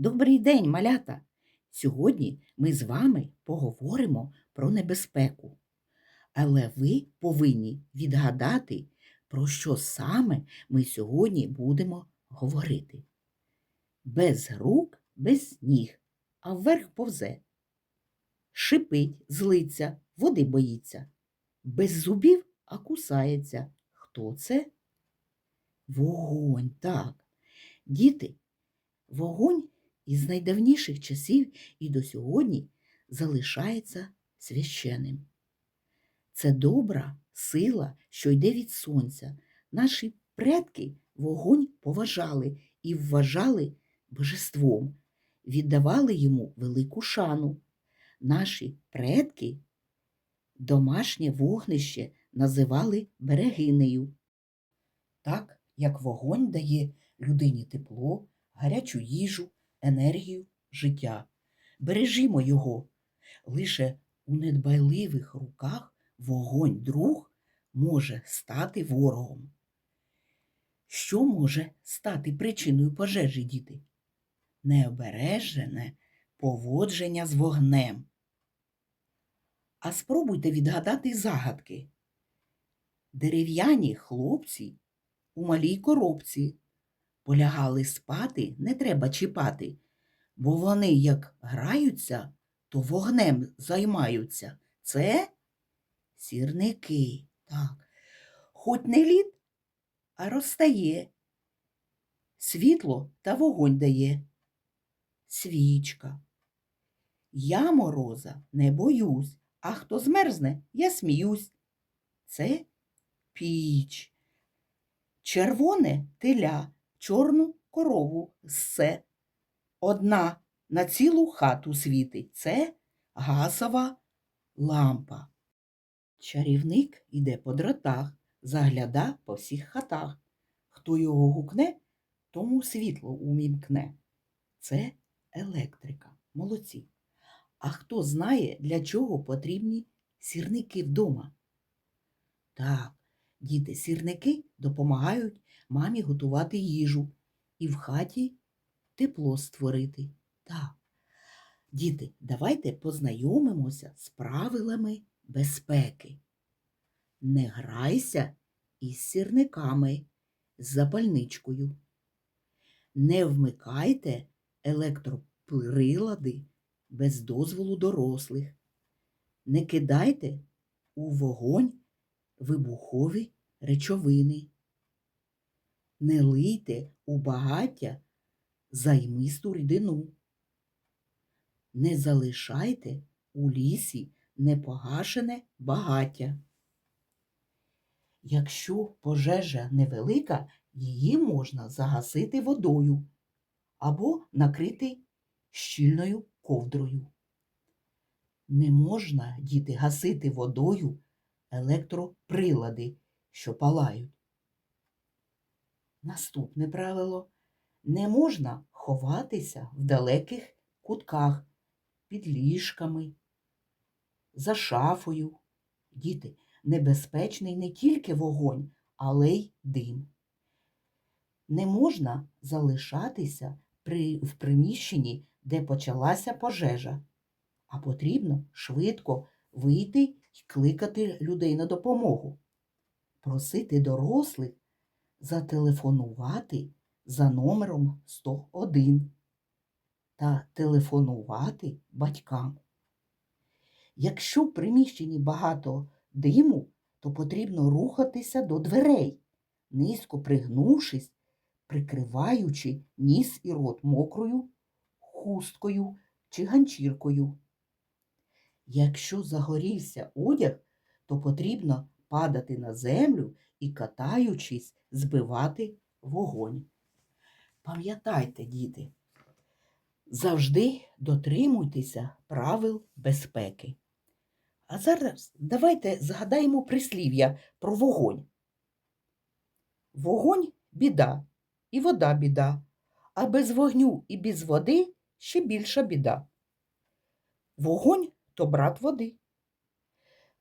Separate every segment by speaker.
Speaker 1: Добрий день, малята! Сьогодні ми з вами поговоримо про небезпеку. Але ви повинні відгадати, про що саме ми сьогодні будемо говорити. Без рук, без ніг, а вверх повзе. Шипить, злиться, води боїться. Без зубів, а кусається. Хто це? Вогонь, так. Діти, вогонь із найдавніших часів і до сьогодні залишається священним. Це добра сила, що йде від сонця. Наші предки вогонь поважали і вважали божеством, віддавали йому велику шану. Наші предки домашнє вогнище називали берегинею. Так як вогонь дає людині тепло, гарячу їжу, енергію, життя. Бережімо його. Лише у недбайливих руках вогонь друг може стати ворогом. Що може стати причиною пожежі, діти? Необережене поводження з вогнем. А спробуйте відгадати загадки. Дерев'яні хлопці у малій коробці полягали спати, не треба чіпати, бо вони як граються, то вогнем займаються. Це сірники. Так. Хоч не лід, а розтає. Світло та вогонь дає. Свічка. Я мороза не боюсь, а хто змерзне, я сміюсь. Це піч. Червоне теля, чорну корову ссе. Одна на цілу хату світить. Це газова лампа. Чарівник іде по дротах, загляда по всіх хатах. Хто його гукне, тому світло умімкне. Це електрика. Молодці. А хто знає, для чого потрібні сірники вдома? Так, діти, сірники допомагають мамі готувати їжу і в хаті тепло створити. Так. Діти, давайте познайомимося з правилами безпеки. Не грайся із сірниками, з запальничкою. Не вмикайте електроприлади без дозволу дорослих. Не кидайте у вогонь вибухові речовини. Не лийте у багаття займисту рідину. Не залишайте у лісі непогашене багаття. Якщо пожежа невелика, її можна загасити водою або накрити щільною ковдрою. Не можна, діти, гасити водою електроприлади, що палають. Наступне правило не можна ховатися в далеких кутках під ліжками, за шафою. Діти, небезпечний не тільки вогонь, але й дим. Не можна залишатися при, в приміщенні, де почалася пожежа, а потрібно швидко вийти й кликати людей на допомогу, просити дорослих зателефонувати за номером 101 та телефонувати батькам. Якщо в приміщенні багато диму, то потрібно рухатися до дверей, низько пригнувшись, прикриваючи ніс і рот мокрою хусткою чи ганчіркою. Якщо загорівся одяг, то потрібно падати на землю і, катаючись, збивати вогонь. Пам'ятайте, діти, завжди дотримуйтеся правил безпеки. А зараз давайте згадаємо прислів'я про вогонь. Вогонь біда, і вода біда, а без вогню і без води ще більша біда. Вогонь то брат води.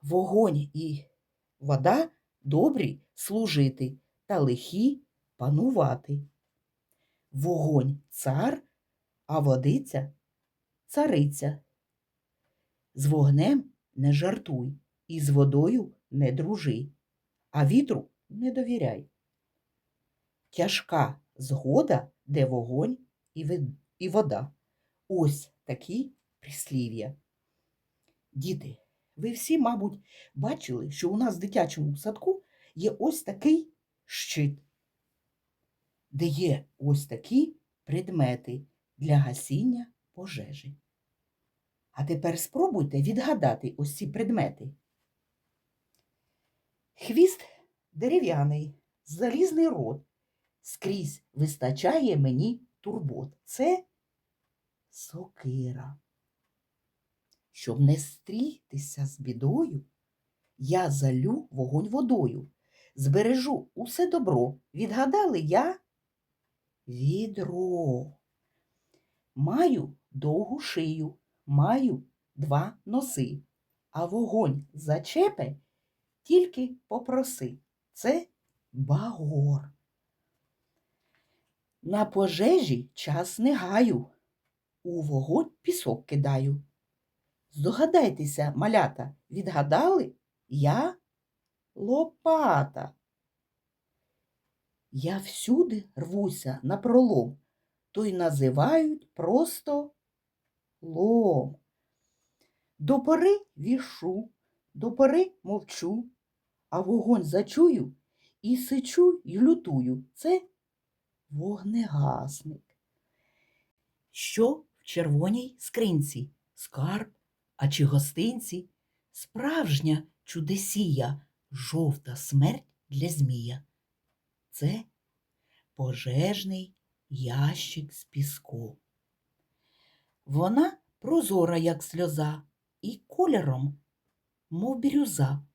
Speaker 1: Вогонь і вода добрі служити та лихі панувати. Вогонь цар, а водиця цариця. З вогнем не жартуй, і з водою не дружи, а вітру не довіряй. Тяжка згода, де вогонь і, вода. Ось такі прислів'я. Діти, ви всі, мабуть, бачили, що у нас в дитячому садку є ось такий щит, де є ось такі предмети для гасіння пожежі. А тепер спробуйте відгадати ось ці предмети. Хвіст дерев'яний, залізний рот. Скрізь вистачає мені турбот. Це сокира. Щоб не стрітися з бідою, я залю вогонь водою, збережу усе добро. Відгадали я відро. Маю довгу шию, маю два носи, а вогонь зачепе, тільки попроси. Це багор. На пожежі час не гаю, у вогонь пісок кидаю. Здогадайтеся, малята, відгадали? Я лопата. Я всюди рвуся на пролом, то й називають просто лом. До пори вішу, до пори мовчу, а вогонь зачую і сичу й лютую. Це вогнегасник. Що в червоній скринці? Скарб, а чи гостинці? Справжня чудесія, жовта смерть для змія. Це пожежний ящик з піском. Вона прозора, як сльоза, і кольором, мов бірюза.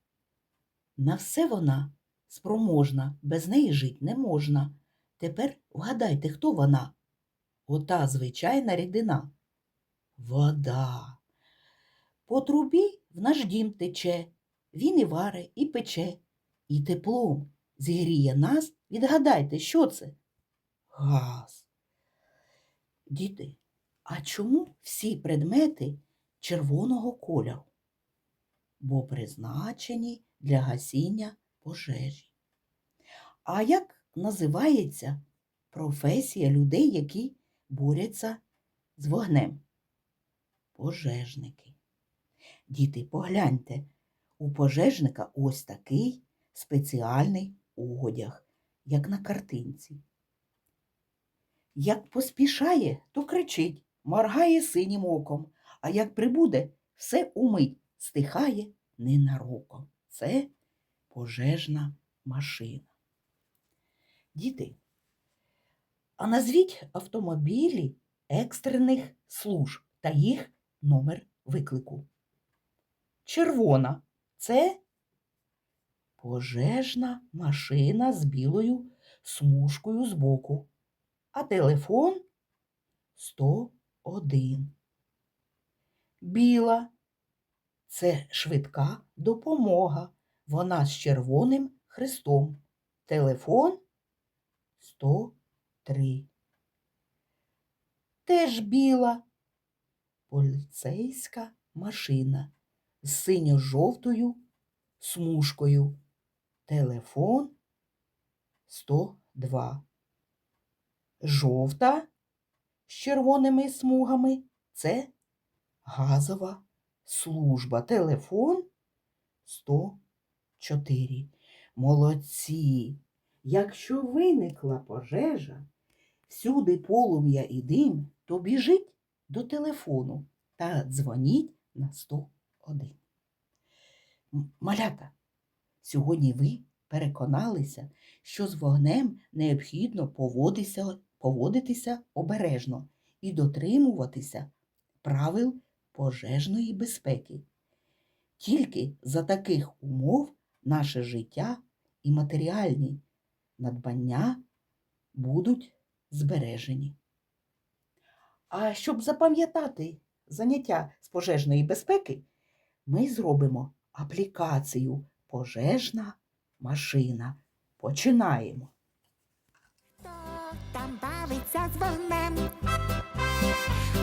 Speaker 1: На все вона спроможна, без неї жить не можна. Тепер вгадайте, хто вона? Ота звичайна рідина. Вода. По трубі в наш дім тече, він і варе, і пече, і теплом зігріє нас. Відгадайте, що це? Газ. Діти, а чому всі предмети червоного кольору? Бо призначені для гасіння пожежі. А як називається професія людей, які борються з вогнем? Пожежники. Діти, погляньте, у пожежника ось такий спеціальний одяг, як на картинці. Як поспішає, то кричить, моргає синім оком, а як прибуде, все умить, стихає ненароком. Це пожежна машина. Діти, а назвіть автомобілі екстрених служб та їх номер виклику. Червона це пожежна машина з білою смужкою збоку, а телефон 101. Біла це швидка допомога. Вона з червоним хрестом. Телефон 103. Теж біла поліцейська машина з синьо-жовтою смужкою. Телефон 102. Жовта з червоними смугами це газова служба. Телефон 104. Молодці. Якщо виникла пожежа, всюди полум'я і дим, то біжіть до телефону та дзвоніть на 100. 1. Маляка, сьогодні ви переконалися, що з вогнем необхідно поводитися, поводитися обережно і дотримуватися правил пожежної безпеки. Тільки за таких умов наше життя і матеріальні надбання будуть збережені. А щоб запам'ятати заняття з пожежної безпеки, ми зробимо аплікацію Пожежна машина. Починаємо.
Speaker 2: Хто там бавиться з вогнем?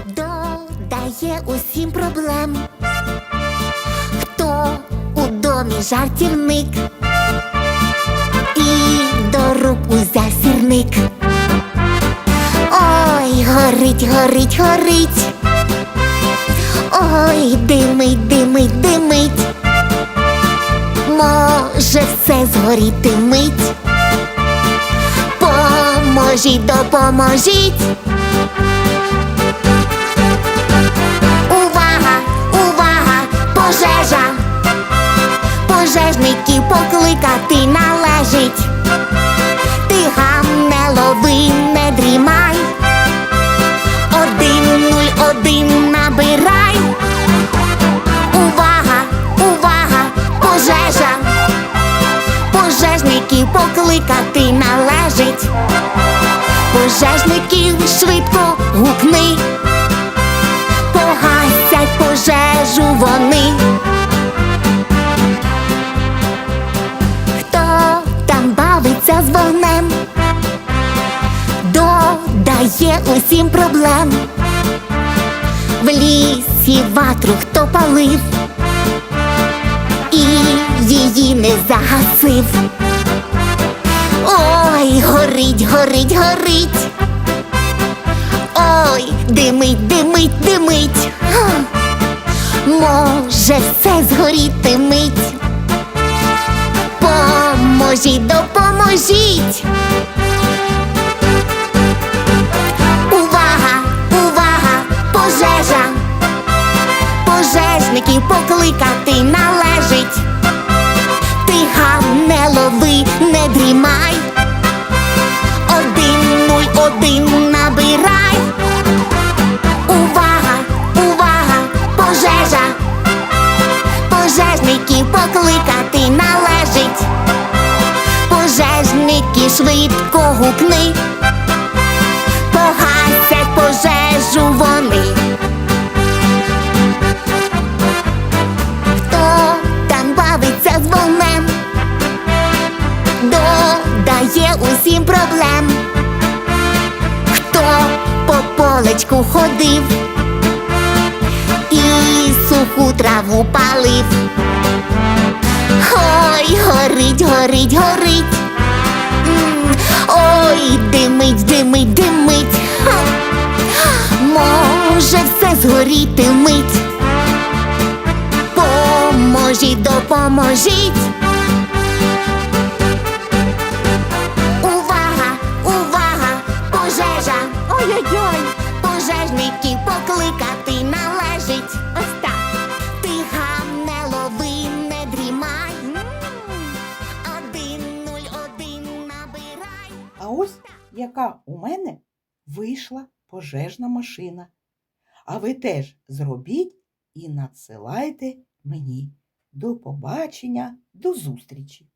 Speaker 2: додає усім проблем. Хто у домі жартівник і до рук узяв сірник. Ой, горить, горить, горить. Ой, димить, димить, димить. Може все згоріти мить. Поможіть, допоможіть. Увага, увага, пожежа. Пожежників покликати належить. Ти гам не лови, не дрімай. Один нуль один набирай. Пожежа. Пожежників покликати належить. Пожежників швидко гукни. Погасять пожежу вони. Хто там бавиться з вогнем? Додає усім проблем. В лісі ватру хто палив її не загасив. Ой, горить, горить, горить. Ой, димить, димить, димить. Може, все згоріти мить. Поможіть, допоможіть. Увага, увага, пожежа. Пожежників покликати належить. Ти Пожежники швидко гукни. Погасять пожежу вони. Хто там бавиться з вогнем? Додає усім проблем. Хто по полечку ходив і суху траву палив. Ой, горить, горить, горить. Ой, димить, димить, димить. Ха. Може все згоріти мить. Поможіть, допоможіть. Увага, увага, пожежа. Ой-ой-ой. Пожежників покликати належить.
Speaker 1: Яка у мене вийшла пожежна машина. А ви теж зробіть і надсилайте мені. До побачення, до зустрічі!